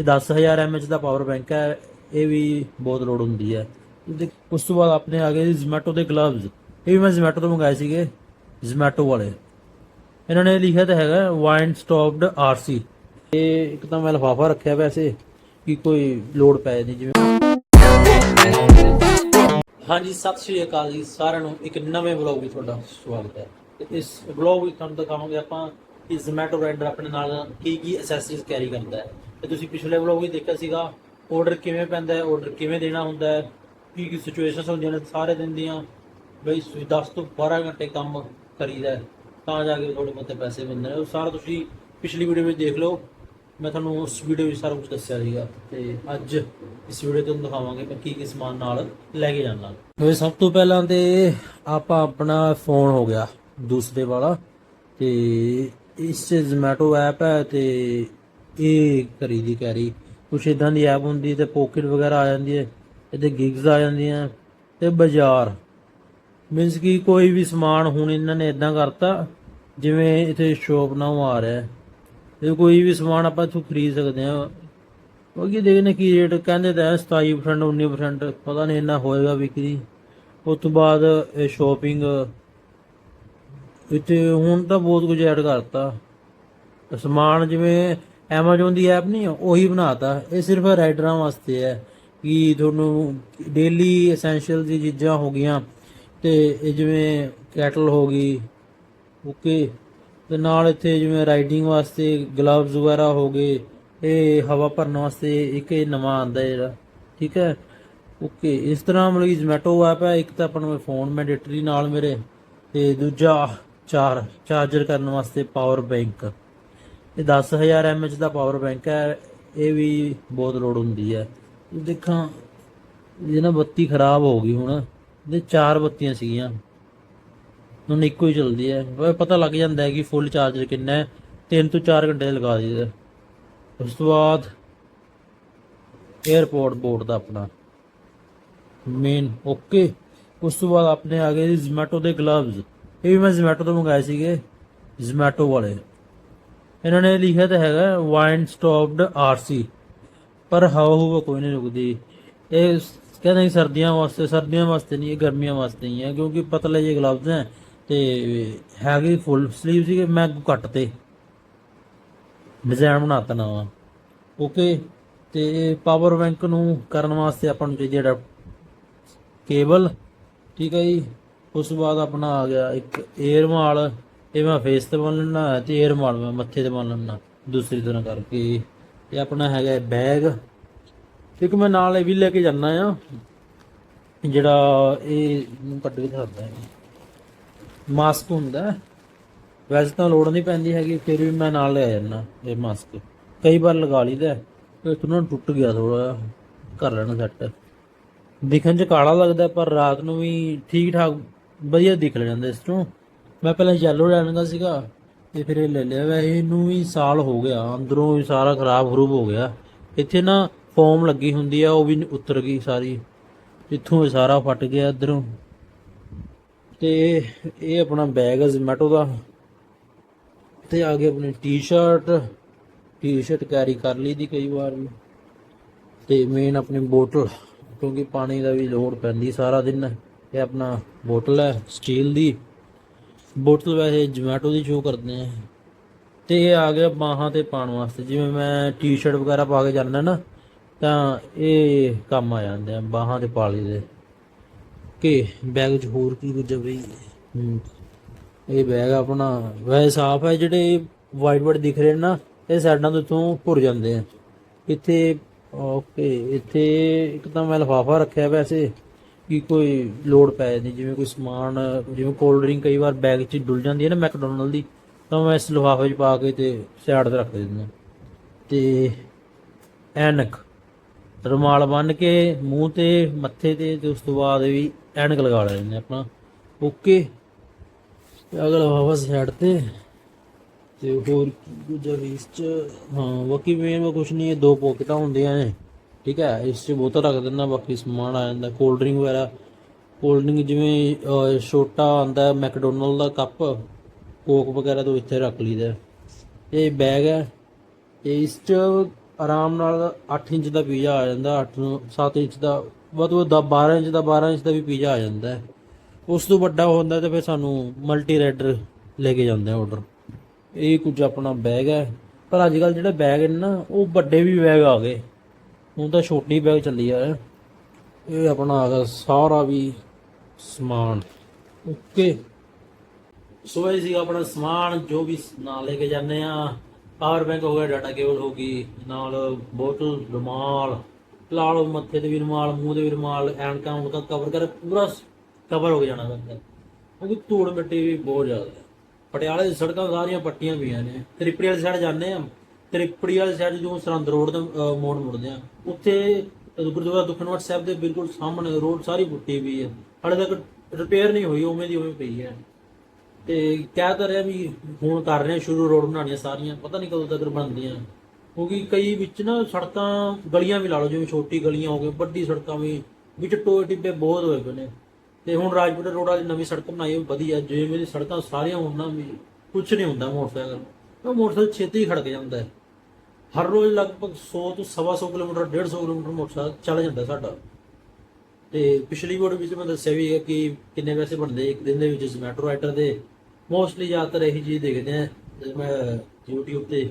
ਇਹ 10000 ਐਮਐਚ ਦਾ power bank ਹੈ, ਇਹ ਵੀ ਬਹੁਤ ਲੋਡ ਹੁੰਦੀ ਹੈ। ਉਸ ਤੋਂ ਬਾਅਦ ਆਪਣੇ ਆ ਗਏ ਜ਼ੋਮੈਟੋ ਦੇ ਗਲਵਜ਼ ਇਹ ਵੀ ਮੈਂ ਜ਼ੋਮੈਟੋ ਤੋਂ ਮੰਗਾਏ ਸੀਗੇ ਜ਼ੋਮੈਟੋ ਵਾਲੇ। ਇਹਨਾਂ ਨੇ ਲਿਖਿਆ ਤਾਂ ਹੈਗਾ ਵਾਈਨ ਸਟਾਪਡ ਆਰਸੀ ਇਹ ਇੱਕ ਤਾਂ ਮੈਂ ਲਫਾਫਾ ਰੱਖਿਆ ਵੈਸੇ, ਕਿ ਕੋਈ ਲੋਡ ਪੈ ਨਹੀਂ ਜਿਵੇਂ ਹਾਂਜੀ, ਸਤਿ ਸ਼੍ਰੀ ਅਕਾਲ ਜੀ, ਸਾਰਿਆਂ ਨੂੰ ਇੱਕ ਨਵੇਂ ਵਲੌਗ ਵਿੱਚ ਤੁਹਾਡਾ ਸਵਾਗਤ ਹੈ। ਇਸ ਵਲੌਗ ਵਿੱਚ ਤੁਹਾਨੂੰ ਦਿਖਾਵਾਂਗੇ ਆਪਾਂ ਕਿ ਜ਼ੋਮੈਟੋ ਰਾਈਡਰ ਆਪਣੇ ਨਾਲ ਕੀ ਕੀ ਅਸੈਸਰੀਜ਼ ਕੈਰੀ ਕਰਦਾ ਹੈ। ਤੇ ਤੁਸੀਂ ਪਿਛਲੇ ਵਲੌਗ ਵਿੱਚ ਦੇਖਿਆ ਸੀਗਾ ਆਰਡਰ ਕਿਵੇਂ ਪੈਂਦਾ ਹੈ ਆਰਡਰ ਕਿਵੇਂ ਦੇਣਾ ਹੁੰਦਾ ਹੈ, ਕੀ ਕੀ ਸਿਚੁਏਸ਼ਨਸ ਹੁੰਦੀਆਂ ਨੇ ਸਾਰੇ ਦਿਨ ਦੀਆਂ, ਬਈ 10 ਤੋਂ 12 ਘੰਟੇ ਕੰਮ ਕਰੀਦਾ ਤਾਂ ਜਾ ਕੇ ਥੋੜੇ ਬਹੁਤੇ ਪੈਸੇ ਮਿਲਦੇ ਨੇ। ਉਹ ਸਾਰਾ ਤੁਸੀਂ ਪਿਛਲੀ ਵੀਡੀਓ ਵਿੱਚ ਦੇਖ ਲਓ। ਮੈਂ ਤੁਹਾਨੂੰ ਉਸ ਵੀਡੀਓ ਵਿੱਚ ਸਾਰਾ ਕੁਝ ਦੱਸਿਆ ਸੀਗਾ ਤੇ ਅੱਜ ਇਸ ਵੀਡੀਓ ਤੋਂ ਦਿਖਾਵਾਂਗੇ ਮੈਂ ਕੀ ਕੀ ਸਮਾਨ ਨਾਲ ਲੈ ਕੇ ਜਾਣਾ ਇਹ ਸਭ ਤੋਂ ਪਹਿਲਾਂ ਤੇ ਆਪਾਂ ਆਪਣਾ ਫੋਨ ਹੋ ਗਿਆ ਦੂਸਰੇ ਵਾਲਾ ਤੇ ਇਸ 'ਚ ਜ਼ੋਮੈਟੋ ਐਪ ਹੈ ਤੇ ਇਹ ਕਰੀ ਦੀ ਕੈਰੀ? ਕੁਛ ਇਦਾਂ ਦੀ ਐਪ ਹੁੰਦੀ ਤੇ ਪੋਕਟ ਵਗੈਰਾ ਆ ਜਾਂਦੀ ਹੈ ਇਹਦੇ ਗਿਗਸ ਆ ਜਾਂਦੀਆਂ ਤੇ ਬਾਜ਼ਾਰ। ਮੀਨਸ ਕਿ ਕੋਈ ਵੀ ਸਮਾਨ ਹੁਣ ਇਹਨਾਂ ਨੇ ਇਦਾਂ ਕਰਤਾ, ਜਿਵੇਂ ਇੱਥੇ ਸ਼ੋਪ ਨਾਮ ਆ ਰਿਹਾ ਹੈ। ਤੇ ਕੋਈ ਵੀ ਸਮਾਨ ਆਪਾਂ ਇੱਥੋਂ ਖਰੀਦ ਸਕਦੇ ਆ ਕਿਉਂਕਿ ਦੇਖਨੇ ਕੀ ਰੇਟ ਕਹਿੰਦੇ ਤਾਂ ਹੈ 27% 19% ਪਤਾ ਨਹੀਂ ਇੰਨਾ ਹੋਏਗਾ ਵਿਕਰੀ ਉਸ ਤੋਂ ਬਾਅਦ ਇਹ ਸ਼ੋਪਿੰਗ ਇੱਥੇ ਹੁਣ ਤਾਂ ਬਹੁਤ ਕੁਝ ਐਡ ਕਰਤਾ। ਸਮਾਨ ਜਿਵੇਂ Amazon ਦੀ ਐਪ ਨਹੀਂ ਉਹੀ ਬਣਾਤਾ। ਇਹ ਸਿਰਫ ਰਾਈਡਰਾਂ ਵਾਸਤੇ ਹੈ ਕਿ ਤੁਹਾਨੂੰ ਡੇਲੀ ਐਸੈਂਸ਼ੀਅਲ ਦੀ ਚੀਜ਼ਾਂ ਹੋ ਗਈਆਂ ਤੇ ਇਹ ਜਿਵੇਂ ਕੈਟਲ ਹੋ ਗਈ ਓਕੇ ਤੇ ਨਾਲ ਇੱਥੇ ਜਿਵੇਂ ਰਾਈਡਿੰਗ ਵਾਸਤੇ ਗਲਵਜ਼ ਵਗੈਰਾ ਹੋ ਗਏ, ਇਹ ਹਵਾ ਭਰਨ ਵਾਸਤੇ ਇੱਕ ਇਹ ਨਵਾਂ ਆਂਦਾ ਜਿਹੜਾ, ਠੀਕ ਹੈ? ਓਕੇ ਇਸ ਤਰ੍ਹਾਂ ਮਤਲਬ ਕਿ ਜ਼ੋਮੈਟੋ ਐਪ ਹੈ, ਇੱਕ ਤਾਂ ਆਪਣਾ ਮੈਂ ਫੋਨ ਮੈਂਡੇਟਰੀ ਨਾਲ ਮੇਰੇ ਤੇ ਦੂਜਾ ਚਾਰ ਚਾਰਜਰ ਕਰਨ ਵਾਸਤੇ ਪਾਵਰ ਬੈਂਕ ਇਹ 10000 ਐਮਐਚ ਦਾ ਪਾਵਰ ਬੈਂਕ ਹੈ, ਇਹ ਵੀ ਬਹੁਤ ਲੋਡ ਹੁੰਦੀ ਹੈ। ਦੇਖਾਂ ਇਹ ਨਾ ਬੱਤੀ ਖਰਾਬ ਹੋ ਗਈ ਹੁਣ। ਇਹਦੇ ਚਾਰ ਬੱਤੀਆਂ ਸੀਗੀਆਂ। ਹੁਣ ਇੱਕੋ ਹੀ ਚੱਲਦੀ ਹੈ। ਪਤਾ ਲੱਗ ਜਾਂਦਾ ਹੈ ਕਿ ਫੁੱਲ ਚਾਰਜਰ ਕਿੰਨਾ ਹੈ। 3 ਤੋਂ 4 ਘੰਟੇ ਲਗਾ ਦਈਦਾ। ਉਸ ਤੋਂ ਬਾਅਦ 에어ਪੋਰਟ ਬੋਰਡ ਦਾ ਆਪਣਾ ਮੇਨ ਓਕੇ ਉਸ ਤੋਂ ਬਾਅਦ ਆਪਣੇ ਆ ਗਏ ਜ਼ੋਮੈਟੋ ਦੇ ਗਲਵਜ਼ ਇਹ ਵੀ ਮੈਂ ਜ਼ੋਮੈਟੋ ਤੋਂ ਮੰਗਾਏ ਸੀਗੇ। ਜ਼ੋਮੈਟੋ ਵਾਲੇ। ਇਹਨਾਂ ਨੇ ਲਿਖਿਆ ਤਾਂ ਹੈਗਾ ਵਾਈਨ ਸਟਾਪਡ ਆਰਸੀ ਪਰ ਹਵਾ ਹੁਵਾ ਕੋਈ ਨਹੀਂ ਰੁਕਦੀ। ਇਹ ਕਹਿੰਦੇ ਸਰਦੀਆਂ ਵਾਸਤੇ ਸਰਦੀਆਂ ਵਾਸਤੇ ਨਹੀਂ, ਇਹ ਗਰਮੀਆਂ ਵਾਸਤੇ ਹੀ ਹੈ, ਕਿਉਂਕਿ ਪਤਲੇ ਜਿਹੇ ਗਲਵਜ਼ ਹੈ ਤੇ ਹੈਗੇ ਫੁੱਲ ਸਲੀਵ ਸੀਗੇ, ਮੈਂ ਕੱਟ ਤੇ ਡਿਜ਼ਾਈਨ ਬਣਾਤਾ ਨਵਾਂ। ਓਕੇ ਤੇ ਪਾਵਰ ਬੈਂਕ ਨੂੰ ਕਰਨ ਵਾਸਤੇ ਆਪਾਂ ਨੂੰ ਚਾਹੀਦੀ ਹੈ ਕੇਬਲ ਠੀਕ ਹੈ ਜੀ? ਉਸ ਤੋਂ ਬਾਅਦ ਆਪਣਾ ਆ ਗਿਆ ਇੱਕ 에ਅਰ ਮਾਲ ਇਹ ਮੈਂ ਫੇਸ ਤੇ ਬੰਨ ਲੈਣਾ ਤੇ 에ਅਰ ਮਾਲ ਮੈਂ ਮੱਥੇ ਤੇ ਬੰਨ ਲੈਣਾ ਦੂਸਰੀ ਤਰ੍ਹਾਂ ਕਰਕੇ। ਇਹ ਆਪਣਾ ਹੈਗਾ ਬੈਗ ਇੱਕ ਮੈਂ ਨਾਲ ਇਹ ਵੀ ਲੈ ਕੇ ਜਾਣਾ ਆ ਜਿਹੜਾ ਇਹ ਨੂੰ ਕੱਢ ਕੇ ਦਿਖਾਉਂਦਾ ਹੈ। ਮਾਸਕ ਹੁੰਦਾ। ਵੈਸੇ ਤਾਂ ਲੋੜ ਨਹੀਂ ਪੈਂਦੀ ਹੈਗੀ, ਫਿਰ ਵੀ ਮੈਂ ਨਾਲ ਲੈ ਜਾਣਾ ਇਹ ਮਾਸਕ ਕਈ ਵਾਰ ਲਗਾ ਲਈਦਾ ਤੇ ਤੁਨਾਂ ਟੁੱਟ ਗਿਆ ਥੋੜਾ ਕਰ ਲੈਣਾ ਸੈੱਟ ਦਿਖਣ ਚ ਕਾਲਾ ਲੱਗਦਾ, ਪਰ ਰਾਤ ਨੂੰ ਵੀ ਠੀਕ ਠਾਕ ਵਧੀਆ ਦਿਖ ਜਾਂਦਾ ਇਸ ਤੋਂ ਮੈਂ ਪਹਿਲਾਂ ਯੈਲੋ ਲੈਣ ਦਾ ਸੀਗਾ ਤੇ ਫਿਰ ਇਹ ਲੈ ਲਿਆ। ਵੈਸੇ ਇਹਨੂੰ ਵੀ ਸਾਲ ਹੋ ਗਿਆ, ਅੰਦਰੋਂ ਵੀ ਸਾਰਾ ਖਰਾਬ ਖਰੂਬ ਹੋ ਗਿਆ। ਇੱਥੇ ਨਾ ਫੋਮ ਲੱਗੀ ਹੁੰਦੀ ਆ, ਉਹ ਵੀ ਉਤਰ ਗਈ ਸਾਰੀ। ਇੱਥੋਂ ਇਹ ਸਾਰਾ ਫਟ ਗਿਆ ਇਧਰੋਂ। ਤੇ ਇਹ ਆਪਣਾ ਬੈਗ ਹੈ ਜ਼ੋਮੈਟੋ ਦਾ। ਤੇ ਆ ਗਈ ਆਪਣੀ ਟੀ-ਸ਼ਰਟ ਟੀ-ਸ਼ਰਟ ਕੈਰੀ ਕਰ ਲਈ ਦੀ ਕਈ ਵਾਰ ਵੀ। ਤੇ ਮੇਨ ਆਪਣੀ ਬੋਤਲ ਕਿਉਂਕਿ ਪਾਣੀ ਦਾ ਵੀ ਲੋੜ ਪੈਂਦੀ ਸਾਰਾ ਦਿਨ। ਇਹ ਆਪਣਾ ਬੋਤਲ ਹੈ ਸਟੀਲ ਦੀ। ਬੋਤਲ ਵੈਸੇ ਜੋਮੈਟੋ ਦੀ ਸ਼ੋ ਕਰਦੇ ਆ ਤੇ ਇਹ ਆ ਗਿਆ ਬਾਹਾਂ ਤੇ ਪਾਉਣ ਵਾਸਤੇ। ਜਿਵੇਂ ਮੈਂ ਟੀ-ਸ਼ਰਟ ਵਗੈਰਾ ਪਾ ਕੇ ਜਾਂਦਾ ਨਾ, ਤਾਂ ਇਹ ਕੰਮ ਆ ਜਾਂਦੇ ਆ, ਬਾਹਾਂ ਤੇ ਪਾ ਲਈਦੇ। ਕਿ ਬੈਗ 'ਚ ਹੋਰ ਕੀ ਕੁਝ ਬਈ? ਇਹ ਬੈਗ ਆਪਣਾ ਵੈਸੇ ਸਾਫ਼ ਹੈ, ਜਿਹੜੇ ਵਾਈਟ ਵਾਈਟ ਦਿਖ ਰਹੇ ਨੇ ਨਾ, ਇਹ ਸਾਈਡਾਂ ਤੋਂ ਇਥੋਂ ਭੁਰ ਜਾਂਦੇ ਆ। ਇੱਥੇ ਓਕੇ ਇੱਥੇ ਇੱਕ ਤਾਂ ਮੈਂ ਲਫਾਫਾ ਰੱਖਿਆ ਵੈਸੇ। ਕਿ ਕੋਈ ਲੋਡ ਪੈ ਨਹੀਂ ਜਿਵੇਂ ਕੋਈ ਸਮਾਨ, ਜਿਵੇਂ ਕੋਲਡ ਡਰਿੰਕ ਕਈ ਵਾਰ ਬੈਗ 'ਚ ਡੁੱਲ ਜਾਂਦੀ ਹੈ ਨਾ ਮੈਕਡੋਨਲਡ ਦੀ, ਤਾਂ ਮੈਂ ਇਸ ਲਿਫਾਫੇ 'ਚ ਪਾ ਕੇ ਤੇ ਸਾਈਡ ਤੇ ਰੱਖ ਦਿੰਦਾ। ਤੇ ਐਨਕ, ਰੁਮਾਲ ਬੰਨ ਕੇ ਮੂੰਹ ਤੇ, ਮੱਥੇ ਤੇ ਤੇ ਉਸ ਤੋਂ ਬਾਅਦ ਵੀ ਐਨਕ ਲਗਾ ਲੈਂਦੇ ਨੇ ਆਪਣਾ ਓਕੇ। ਤੇ ਅਗਲਾ ਵਾਪਸ ਸਾਈਡ ਤੇ ਤੇ ਹੋਰ ਕੁਝ ਆ ਚ, ਹਾਂ, ਬਾਕੀ ਮੇਨ ਕੁਝ ਨਹੀਂ ਹੈ ਦੋ ਪੋਕਟਾਂ ਹੁੰਦੀਆਂ ਨੇ। ਠੀਕ ਹੈ, ਇਸ ਚ ਬੋਤਲ ਰੱਖ ਦਿੰਦਾ, ਬਾਕੀ ਸਮਾਨ ਆ ਜਾਂਦਾ ਕੋਲਡ ਡਰਿੰਕ ਵਗੈਰਾ। ਕੋਲਡ ਡਰਿੰਕ ਜਿਵੇਂ ਛੋਟਾ ਆਂਦਾ ਮੈਕਡੋਨਲਡ ਦਾ ਕੱਪ, ਕੋਕ ਵਗੈਰਾ ਤੋਂ ਇੱਥੇ ਰੱਖ ਲਈਦਾ। ਇਹ ਬੈਗ ਹੈ। ਤੇ ਇਸ ਚ ਆਰਾਮ ਨਾਲ 8 ਇੰਚ ਦਾ ਪੀਜ਼ਾ ਆ ਜਾਂਦਾ 8 ਨੂੰ 7 ਇੰਚ ਦਾ, ਵੱਧ ਤੋਂ ਵੱਧ 12 ਇੰਚ ਦਾ 12 ਇੰਚ ਦਾ ਵੀ ਪੀਜ਼ਾ ਆ ਜਾਂਦਾ ਹੈ। ਉਸ ਤੋਂ ਵੱਡਾ ਹੁੰਦਾ ਤੇ ਫਿਰ ਸਾਨੂੰ ਮਲਟੀ ਰੈਡਰ ਲੈ ਕੇ ਜਾਂਦੇ ਆ ਆਰਡਰ ਇਹ ਕੁਝ ਆਪਣਾ ਬੈਗ ਹੈ। ਪਰ ਅੱਜ ਕੱਲ ਜਿਹੜੇ ਬੈਗ ਨੇ ਨਾ, ਉਹ ਵੱਡੇ ਵੀ ਬੈਗ ਆ ਗਏ। ਹੁਣ ਤਾਂ ਛੋਟੀ ਬੈਗ ਚੱਲੀ ਆ। ਇਹ ਆਪਣਾ ਆ ਸਾਰਾ ਵੀ ਸਮਾਨ। ਓਕੇ। ਸੋ ਇਹ ਸੀ ਆਪਣਾ ਸਮਾਨ, ਜੋ ਵੀ ਨਾਲ ਲੈ ਕੇ ਜਾਂਦੇ ਆ। ਪਾਵਰ ਬੈਂਕ ਹੋ ਗਿਆ ਡਾਟਾ ਕੇਬਲ ਹੋ ਗਈ, ਨਾਲ ਬੋਤਲ ਰੁਮਾਲ, ਲਾ ਮੱਥੇ ਤੇ ਵੀ ਰੁਮਾਲ, ਮੂੰਹ ਤੇ ਵੀ ਰੁਮਾਲ, ਐਨਕਾਂ, ਉਨਕਾਂ ਕਵਰ ਕਰ, ਪੂਰਾ ਕਵਰ ਹੋ ਜਾਣਾ ਬੰਦਾ। ਕਿਉਂਕਿ ਧੂੜ ਮਿੱਟੀ ਵੀ ਬਹੁਤ ਜ਼ਿਆਦਾ ਪਟਿਆਲੇ ਦੀ ਸੜਕਾਂ ਸਾਰੀਆਂ ਪੱਟੀਆਂ ਪਈਆਂ ਨੇ। ਤ੍ਰਿਪੜੀ ਵਾਲੀ ਸਾਈਡ ਜਾਂਦੇ ਆ। ਤ੍ਰਿਪੜੀ ਵਾਲੀ ਸਾਈਡ ਜਦੋਂ ਸਰਹੰਦ ਰੋਡ ਤੋਂ ਅਹ, ਮੋੜ ਮੁੜਦੇ ਆ ਉੱਥੇ ਗੁਰਦੁਆਰਾ ਦੁਖਨਵਾਰ ਸਾਹਿਬ ਦੇ ਬਿਲਕੁਲ ਸਾਹਮਣੇ ਰੋਡ ਸਾਰੀ ਪੁੱਟੀ ਪਈ ਹੈ ਹਾਲੇ ਤੱਕ ਰਿਪੇਅਰ ਨਹੀਂ ਹੋਈ ਉਵੇਂ ਦੀ ਉਵੇਂ ਪਈ ਹੈ ਤੇ ਕਹਿ ਤਾਂ ਰਿਹਾ ਵੀ ਹੁਣ ਕਰ ਰਹੇ ਆ ਸ਼ੁਰੂ ਰੋਡ ਬਣਾਉਣੀਆਂ ਸਾਰੀਆਂ ਪਤਾ ਨਹੀਂ ਕਦੋਂ ਤੱਕ ਬਣਦੀਆਂ। ਕਿਉਂਕਿ ਕਈ ਵਿੱਚ ਨਾ ਸੜਕਾਂ ਗਲੀਆਂ ਵੀ ਲਾ ਲਓ ਜਿਵੇਂ ਛੋਟੀ ਗਲੀਆਂ ਹੋ ਗਈਆਂ ਵੱਡੀ ਸੜਕਾਂ ਵੀ ਵਿੱਚ ਟੋਏ ਟਿੱਬੇ ਬਹੁਤ ਹੋਏ ਪਏ ਨੇ। ਤੇ ਹੁਣ ਰਾਜਪੁਰਾ ਰੋਡ ਵਾਲੀ ਨਵੀਂ ਸੜਕ ਬਣਾਈ ਉਹ ਵਧੀਆ ਜਿਵੇਂ ਦੀ ਸੜਕਾਂ ਸਾਰੀਆਂ ਉਹਨਾਂ ਵੀ ਕੁਝ ਨਹੀਂ ਹੁੰਦਾ ਮੋਟਰਸਾਈਕਲ। ਉਹ ਮੋਟਰਸਾਈਕਲ ਛੇਤੀ ਹੀ ਖੜਕ ਜਾਂਦਾ ਹੈ। ਹਰ ਰੋਜ਼ ਲਗਭਗ 100 ਤੋਂ ਸਵਾ ਸੌ ਕਿਲੋਮੀਟਰ 150 ਕਿਲੋਮੀਟਰ ਮੋਟਰਸਾਈਕਲ ਚੱਲ ਜਾਂਦਾ ਸਾਡਾ। ਤੇ ਪਿਛਲੀ ਵੀਡੀਓ ਵਿੱਚ ਮੈਂ ਦੱਸਿਆ ਵੀ ਹੈ ਕਿ ਕਿੰਨੇ ਪੈਸੇ ਬਣਦੇ ਇੱਕ ਦਿਨ ਦੇ ਵਿੱਚ ਜ਼ੋਮੈਟੋ ਰਾਈਟਰ ਦੇ। ਮੋਸਟਲੀ ਜ਼ਿਆਦਾਤਰ ਇਹੀ ਚੀਜ਼ ਦੇਖਦੇ ਆ ਜੇ ਮੈਂ YouTube ਤੇ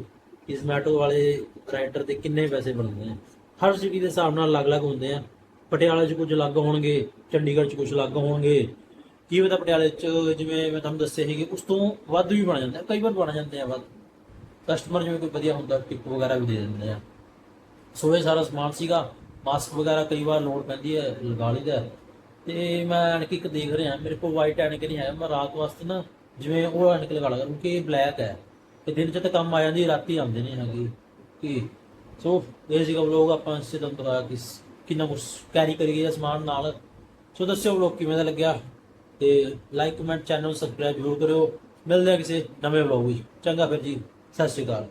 ਜ਼ੋਮੈਟੋ ਵਾਲੇ ਰਾਈਟਰ ਦੇ ਕਿੰਨੇ ਪੈਸੇ ਬਣਦੇ ਆ। ਹਰ ਸਿਟੀ ਦੇ ਹਿਸਾਬ ਨਾਲ ਅਲੱਗ-ਅਲੱਗ ਹੁੰਦੇ ਆ। ਪਟਿਆਲਾ 'ਚ ਕੁਝ ਅਲੱਗ ਹੋਣਗੇ, ਚੰਡੀਗੜ੍ਹ 'ਚ ਕੁਝ ਅਲੱਗ ਹੋਣਗੇ। ਕੀ ਪਤਾ ਪਟਿਆਲੇ 'ਚ ਜਿਵੇਂ ਮੈਂ ਤੁਹਾਨੂੰ ਦੱਸਿਆ ਸੀ ਕਿ ਉਸ ਤੋਂ ਵੱਧ ਵੀ ਬਣ ਜਾਂਦੇ ਆ, ਕਈ ਵਾਰ ਬਣ ਜਾਂਦੇ ਆ ਵੱਧ। ਕਸਟਮਰ ਜਿਵੇਂ ਕੋਈ ਵਧੀਆ ਹੁੰਦਾ ਟਿਪ ਵਗੈਰਾ ਵੀ ਦੇ ਦਿੰਦੇ ਆ। ਸੋ ਇਹ ਸਾਰਾ ਸਮਾਨ ਸੀਗਾ। ਮਾਸਕ ਵਗੈਰਾ ਕਈ ਵਾਰ ਲੋੜ ਪੈਂਦੀ ਹੈ, ਲਗਾ ਲਈਦਾ ਹੈ। ਤੇ ਮੈਂ ਐਨਕ ਇੱਕ ਦੇਖ ਰਿਹਾ, ਮੇਰੇ ਕੋਲ ਵਾਈਟ ਐਨਕ ਨਹੀਂ ਹੈ ਮੈਂ ਰਾਤ ਵਾਸਤੇ ਨਾ ਜਿਵੇਂ ਉਹ ਐਨਕ ਲਗਾ ਲਗਾ ਕਿਉਂਕਿ ਇਹ ਬਲੈਕ ਹੈ। ਤੇ ਦਿਨ 'ਚ ਤਾਂ ਕੰਮ ਆ ਜਾਂਦੀ, ਰਾਤੀ ਆਉਂਦੇ ਨਹੀਂ ਹੈਗੇ। ਕਿ ਸੋ ਇਹ ਸੀਗਾ ਵਲੋਗ ਆਪਾਂ ਇਸੇ ਤੋਂ ਪਤਾ ਕਿ ਕਿੰਨਾ ਕੁਝ ਕੈਰੀ ਕਰੀਏ ਗਿਆ ਸਮਾਨ ਨਾਲ। ਸੋ ਦੱਸਿਓ ਵਲੋਗ ਕਿਵੇਂ ਦਾ ਲੱਗਿਆ। ਤੇ ਲਾਈਕ ਕਮੈਂਟ ਚੈਨਲ ਸਬਸਕ੍ਰਾਈਬ ਜ਼ਰੂਰ ਕਰਿਓ। ਮਿਲਦੇ ਆ ਕਿਸੇ ਨਵੇਂ ਵਲੋਗ ਵਿੱਚ। ਚੰਗਾ ਫਿਰ ਜੀ। ਸਤਿ ਸ਼੍ਰੀ ਅਕਾਲ।